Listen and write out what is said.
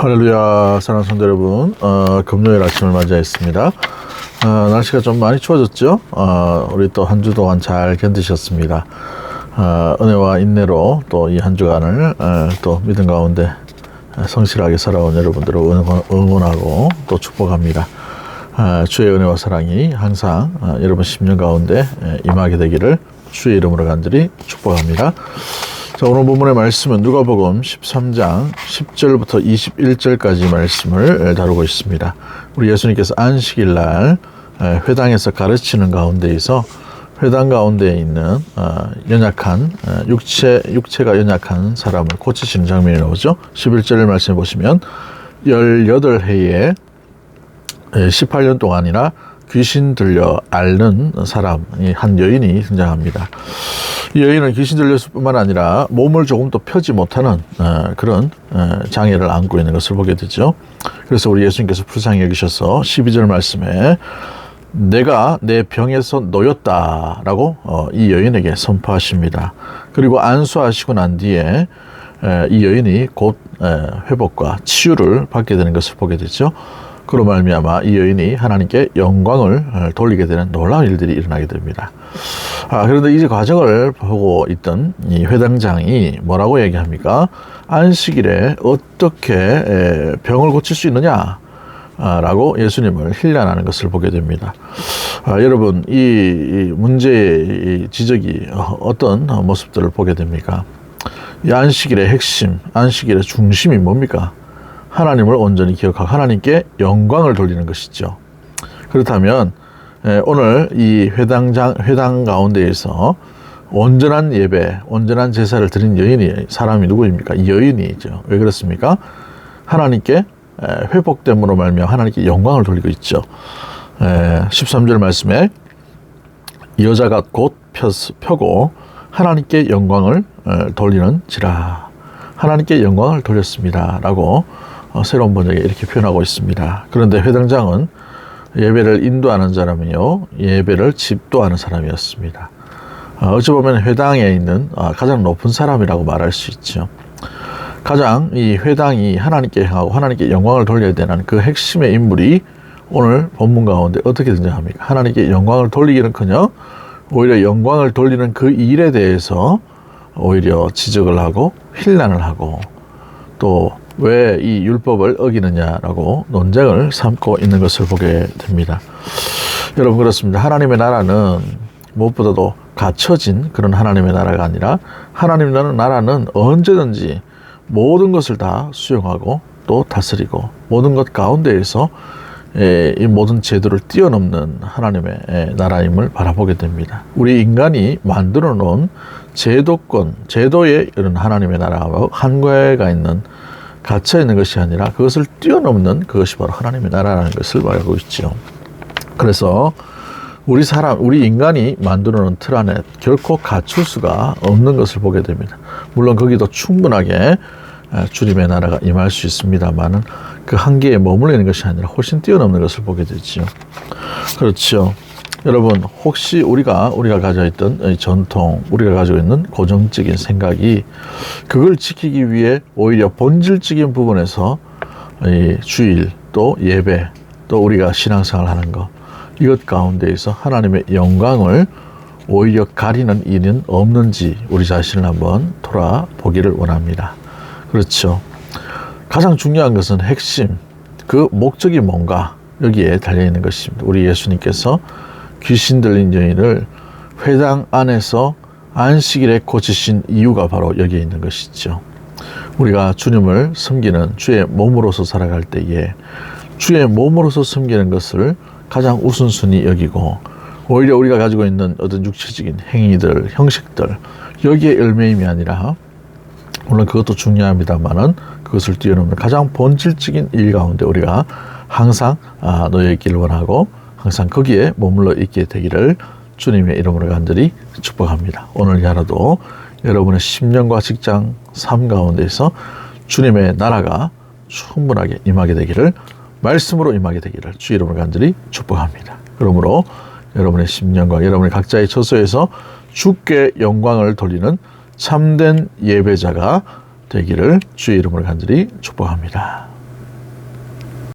할렐루야 사랑하는 성도 여러분. 어, 금요일 아침을 맞이했습니다. 어, 날씨가 좀 많이 추워졌죠? 어, 우리 또 한 주 동안 잘 견디셨습니다. 어, 은혜와 인내로 또 이 한 주간을 어, 또 믿음 가운데 성실하게 살아온 여러분들을 응원, 응원하고 또 축복합니다. 어, 주의 은혜와 사랑이 항상 어, 여러분 10년 가운데 에, 임하게 되기를 주의 이름으로 간절히 축복합니다 자, 오늘 본문의 말씀은 누가복음 13장 10절부터 21절까지 말씀을 다루고 있습니다. 우리 예수님께서 안식일 날 회당에서 가르치는 가운데에서 회당 가운데 있는 어, 연약한 어, 육체 육체가 연약한 사람을 고치시는 장면이 나오죠. 11절을 말씀해 보시면 18해에 18년 동안이나 귀신 들려 앓는 사람이 한 여인이 등장합니다. 이 여인은 귀신 들렸을 뿐만 아니라 몸을 조금 더 펴지 못하는 어, 그런 어, 장애를 안고 있는 것을 보게 되죠. 그래서 우리 예수님께서 불쌍히 여기셔서 12절 말씀에 내가 내 병에서 놓였다라고 어, 이 여인에게 선포하십니다. 그리고 안수하시고 난 뒤에 에, 이 여인이 곧 에, 회복과 치유를 받게 되는 것을 보게 되죠. 그로 말미암아 이 여인이 하나님께 영광을 어, 돌리게 되는 놀라운 일들이 일어나게 됩니다. 아, 그런데 이 과정을 보고 있던 이 회당장이 뭐라고 얘기합니까? 안식일에 어떻게 병을 고칠 수 있느냐? 라고 예수님을 힐난하는 것을 보게 됩니다. 아, 여러분, 이, 문제의 지적이 어떤 모습들을 보게 됩니까? 이 안식일의 핵심, 안식일의 중심이 뭡니까? 하나님을 온전히 기억하고 하나님께 영광을 돌리는 것이죠. 그렇다면 오늘 이 회당장 회당 가운데에서 온전한 예배, 온전한 제사를 드린 여인이 사람이 누구입니까? 이 여인이죠. 왜 그렇습니까? 하나님께 회복됨으로 말미암아 하나님께 영광을 돌리고 있죠. 13절 말씀에 여자가 곧 펴고 하나님께 영광을 돌리는지라 하나님께 영광을 돌렸습니다라고 어, 새로운 번역에 이렇게 표현하고 있습니다. 그런데 회당장은 예배를 인도하는 사람이요, 예배를 집도하는 사람이었습니다. 어, 어찌 보면 회당에 있는 어, 가장 높은 사람이라고 말할 수 있죠. 가장 이 회당이 하나님께 향하고 하나님께 영광을 돌려야 되는 그 핵심의 인물이 오늘 본문 가운데 어떻게 등장합니까? 하나님께 영광을 돌리기는커녕 오히려 영광을 돌리는 그 일에 대해서 오히려 지적을 하고 힐난을 하고 또 왜 이 율법을 어기느냐라고 논쟁을 삼고 있는 것을 보게 됩니다. 여러분 그렇습니다. 하나님의 나라는 무엇보다도 갖춰진 그런 하나님의 나라가 아니라 하나님이라는 나라는 언제든지 모든 것을 다 수용하고 또 다스리고 모든 것 가운데에서 이 모든 제도를 뛰어넘는 하나님의 나라임을 바라보게 됩니다. 우리 인간이 만들어 놓은 제도권, 제도의 이런 하나님의 나라와 한계가 있는 갇혀 있는 것이 아니라 그것을 뛰어넘는 그것이 바로 하나님의 나라라는 것을 말하고 있죠. 그래서 우리 사람, 우리 인간이 만들어 놓은 틀 안에 결코 갖출 수가 없는 것을 보게 됩니다. 물론 거기도 충분하게 주님의 나라가 임할 수 있습니다만은 그 한계에 머물리는 것이 아니라 훨씬 뛰어넘는 것을 보게 되죠. 그렇죠. 여러분 혹시 우리가 우리가 가져 있던 전통 우리가 가지고 있는 고정적인 생각이 그걸 지키기 위해 오히려 본질적인 부분에서 이 주일 또 예배 또 우리가 신앙생활 하는 것 이것 가운데에서 하나님의 영광을 오히려 가리는 일은 없는지 우리 자신을 한번 돌아보기를 원합니다. 그렇죠. 가장 중요한 것은 핵심, 그 목적이 뭔가 여기에 달려 있는 것입니다. 우리 예수님께서 귀신 들린 여인을 회당 안에서 안식일에 고치신 이유가 바로 여기에 있는 것이죠. 우리가 주님을 섬기는 주의 몸으로서 살아갈 때에 주의 몸으로서 섬기는 것을 가장 우선순위 여기고 오히려 우리가 가지고 있는 어떤 육체적인 행위들, 형식들 여기에 열매임이 아니라 물론 그것도 중요합니다만은 그것을 뛰어넘는 가장 본질적인 일 가운데 우리가 항상 아, 놓여 있기를 원하고 항상 거기에 머물러 있게 되기를 주님의 이름으로 간절히 축복합니다. 오늘 이 하루도 여러분의 10년과 직장 삶 가운데서 주님의 나라가 충분하게 임하게 되기를 말씀으로 임하게 되기를 주 이름으로 간절히 축복합니다. 그러므로 여러분의 10년과 여러분의 각자의 처소에서 주께 영광을 돌리는 참된 예배자가 되기를 주의 이름으로 간절히 축복합니다.